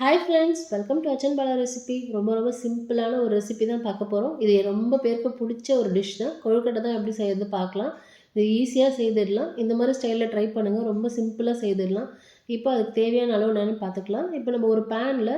Hi friends welcome to Achan Bala recipe ரொம்ப ரொம்ப சிம்பிளான ஒரு ரெசிபி தான் பார்க்க போகிறோம் இது ரொம்ப பேருக்கு பிடிச்ச ஒரு டிஷ் தான். கொழுக்கட்டை தான் எப்படி செய்யறது பார்க்கலாம். இது ஈஸியாக செய்திடலாம். இந்த மாதிரி ஸ்டைலில் ட்ரை பண்ணுங்கள் ரொம்ப சிம்பிளாக செய்திடலாம். இப்போ அதுக்கு தேவையான அளவு என்னென்னு பார்த்துக்கலாம். இப்போ நம்ம ஒரு பேனில்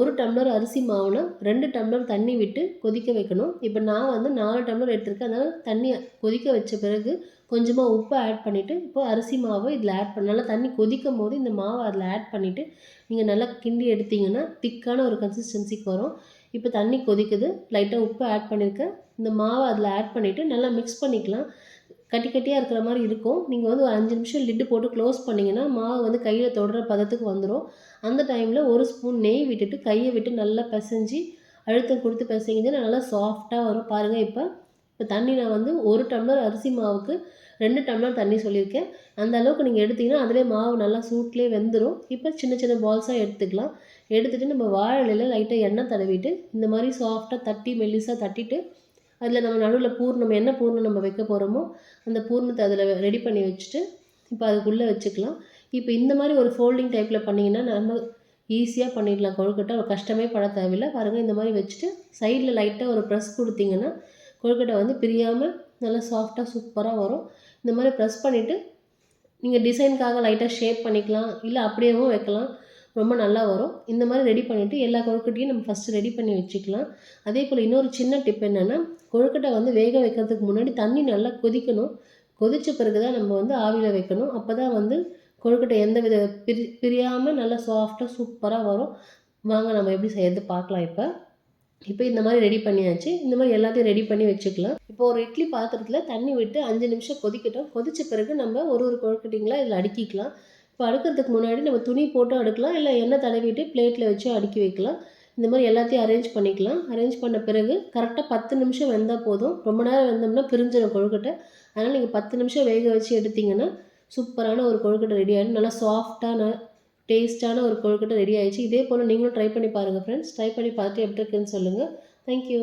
ஒரு டம்ளர் அரிசி மாவுனா ரெண்டு டம்ளர் தண்ணி விட்டு கொதிக்க வைக்கணும். இப்போ நான் வந்து நாலு டம்ளர் எடுத்திருக்கேன். அதனால் தண்ணி கொதிக்க வச்ச பிறகு கொஞ்சமாக உப்பு ஆட் பண்ணிவிட்டு இப்போ அரிசி மாவை இதில் ஆட் பண்ண நல்லா தண்ணி கொதிக்கும் போது இந்த மாவை அதில் ஆட் பண்ணிவிட்டு நீங்கள் நல்லா கிண்டி எடுத்தீங்கன்னா திக்கான ஒரு கன்சிஸ்டன்சிக்கு வரும். இப்போ தண்ணி கொதிக்குது லைட்டாக உப்பு ஆட் பண்ணியிருக்கேன் இந்த மாவை அதில் ஆட் பண்ணிவிட்டு நல்லா மிக்ஸ் பண்ணிக்கலாம். கட்டி கட்டியாக இருக்கிற மாதிரி இருக்கும். நீங்கள் வந்து ஒரு அஞ்சு நிமிஷம் லிட்டு போட்டு க்ளோஸ் பண்ணிங்கன்னா மாவு வந்து கையில் தொடுற பதத்துக்கு வந்துடும் அந்த டைமில் ஒரு ஸ்பூன் நெய் விட்டுட்டு கையை விட்டு நல்லா பிசைஞ்சு அழுத்தம் கொடுத்து பிசைஞ்சிங்கன்னா நல்லா சாஃப்டாக வரும். பாருங்கள் இப்போ இப்போ தண்ணி நான் வந்து ஒரு டம்ளர் அரிசி மாவுக்கு ரெண்டு டம்ளர் தண்ணி சொல்லியிருக்கேன். அந்த அளவுக்கு நீங்கள் எடுத்திங்கன்னா அதிலே மாவு நல்லா சூட்லேயே வெந்துடும் இப்போ சின்ன சின்ன பால்ஸாக எடுத்துக்கலாம். எடுத்துகிட்டு நம்ம வாழையில் லைட்டாக எண்ணெய் தடவிட்டு இந்த மாதிரி சாஃப்டாக தட்டி மெல்லிஸாக தட்டிட்டு அதில் நம்ம நடுவில் பூர்ணம் என்ன பூர்ணம் நம்ம வைக்க போகிறோமோ அந்த பூர்ணத்தை அதில் ரெடி பண்ணி வச்சுட்டு இப்போ அதுக்குள்ளே வச்சுக்கலாம். இப்போ இந்த மாதிரி ஒரு ஃபோல்டிங் டைப்பில் பண்ணிங்கன்னா நம்ம ஈஸியாக பண்ணிடலாம். கொழுக்கட்டை கஷ்டமே பட தேவையில்லை. பாருங்கள் இந்த மாதிரி வச்சுட்டு சைடில் லைட்டாக ஒரு ப்ரெஸ் கொடுத்தீங்கன்னா கொழுக்கட்டை வந்து பிரியாமல் நல்லா சாஃப்டாக சூப்பராக வரும். இந்த மாதிரி ப்ரெஸ் பண்ணிவிட்டு நீங்கள் டிசைனுக்காக லைட்டாக ஷேப் பண்ணிக்கலாம் இல்லை அப்படியேவும் வைக்கலாம். ரொம்ப நல்லா வரும். இந்த மாதிரி ரெடி பண்ணிவிட்டு எல்லா கொழுக்கட்டையும் நம்ம ஃபஸ்ட்டு ரெடி பண்ணி வச்சுக்கலாம். அதே போல் இன்னொரு சின்ன டிப் என்னென்னா கொழுக்கட்டை வந்து வேக வைக்கிறதுக்கு முன்னாடி தண்ணி நல்லா கொதிக்கணும். கொதித்த பிறகு தான் நம்ம வந்து ஆவியில் வைக்கணும். அப்போ தான் வந்து கொழுக்கட்டை எந்த வித பிரி பிரியாமல் நல்லா சாஃப்டாக சூப்பராக வரும். வாங்க நம்ம எப்படி செய்யறது பார்க்கலாம் இப்போ. இப்போ இந்த மாதிரி ரெடி பண்ணியாச்சு. இந்த மாதிரி எல்லாத்தையும் ரெடி பண்ணி வச்சுக்கலாம். இப்போ ஒரு இட்லி பாத்திரத்தில் தண்ணி விட்டு அஞ்சு நிமிஷம் கொதிக்கட்டும். கொதித்த பிறகு நம்ம ஒரு ஒரு கொழுக்கட்டைங்களா இதில் அடுக்கிக்கலாம். இப்போ அடுக்கிறதுக்கு முன்னாடி நம்ம துணி போட்டும் அடுக்கலாம். இல்லை எண்ணெய் தடவிட்டு பிளேட்டில் வச்சு அடுக்கி வைக்கலாம். இந்த மாதிரி எல்லாத்தையும் அரேஞ்ச் பண்ணிக்கலாம். அரேஞ்ச் பண்ண பிறகு கரெக்டாக பத்து நிமிஷம் வெந்தால் போதும். ரொம்ப நேரம் வெந்தோம்னா பிரிஞ்சிடும் கொழுக்கட்டை. அதனால் நீங்கள் பத்து நிமிஷம் வேக வச்சு எடுத்திங்கன்னா சூப்பரான ஒரு கொழுக்கட்டை ரெடி ஆகிடும் நல்லா சாஃப்டான டேஸ்ட்டான ஒரு கொழுக்கட்டை ரெடி ஆகிடுச்சு இதே போல் நீங்களும் ட்ரை பண்ணி பாருங்கள் ஃப்ரெண்ட்ஸ் ட்ரை பண்ணி பார்த்துட்டு எப்படி இருக்குன்னு சொல்லுங்கள் தேங்க்யூ